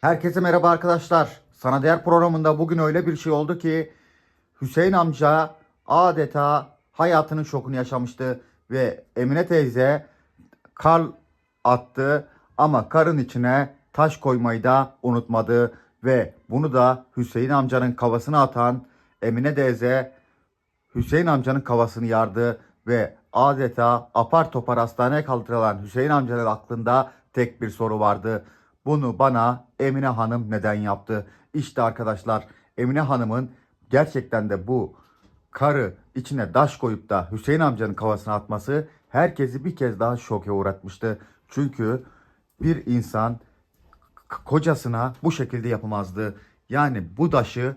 Herkese merhaba arkadaşlar. Sana Değer programında bugün öyle bir şey oldu ki Hüseyin amca adeta hayatının şokunu yaşamıştı ve Emine teyze kar attı ama karın içine taş koymayı da unutmadı ve bunu da Hüseyin amcanın kafasına atan Emine teyze Hüseyin amcanın kafasını yardı ve adeta apar topar hastaneye kaldırılan Hüseyin amcanın aklında tek bir soru vardı. Bunu bana Emine Hanım neden yaptı? İşte arkadaşlar Emine Hanım'ın gerçekten de bu karı içine taş koyup da Hüseyin amcanın kafasına atması herkesi bir kez daha şoke uğratmıştı. Çünkü bir insan kocasına bu şekilde yapamazdı. Yani bu taşı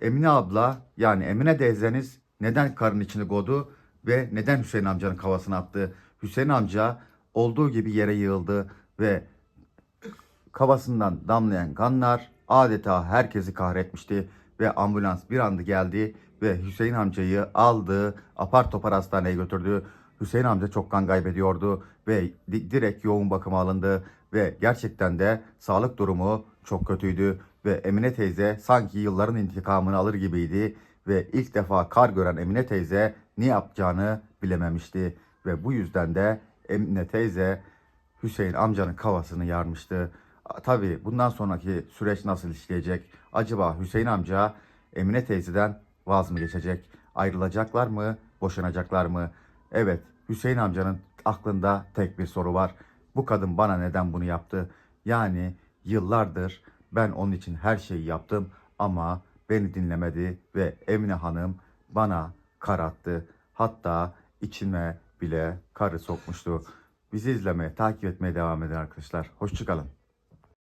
Emine abla yani Emine teyzeniz neden karın içini koydu ve neden Hüseyin amcanın kafasına attı? Hüseyin amca olduğu gibi yere yığıldı ve kafasından damlayan kanlar adeta herkesi kahretmişti ve ambulans bir anda geldi ve Hüseyin amcayı aldı, apar topar hastaneye götürdü. Hüseyin amca çok kan kaybediyordu ve di- direkt yoğun bakıma alındı ve gerçekten de sağlık durumu çok kötüydü ve Emine teyze sanki yılların intikamını alır gibiydi ve ilk defa kar gören Emine teyze ne yapacağını bilememişti ve bu yüzden de Emine teyze Hüseyin amcanın kafasını yarmıştı. Tabii bundan sonraki süreç nasıl işleyecek? Acaba Hüseyin amca Emine teyzeden vaz mı geçecek? Ayrılacaklar mı? Boşanacaklar mı? Evet, Hüseyin amcanın aklında tek bir soru var. Bu kadın bana neden bunu yaptı? Yani yıllardır ben onun için her şeyi yaptım ama beni dinlemedi ve Emine Hanım bana kar attı. Hatta içime bile karı sokmuştu. Bizi izlemeye, takip etmeye devam edin arkadaşlar. Hoşçakalın.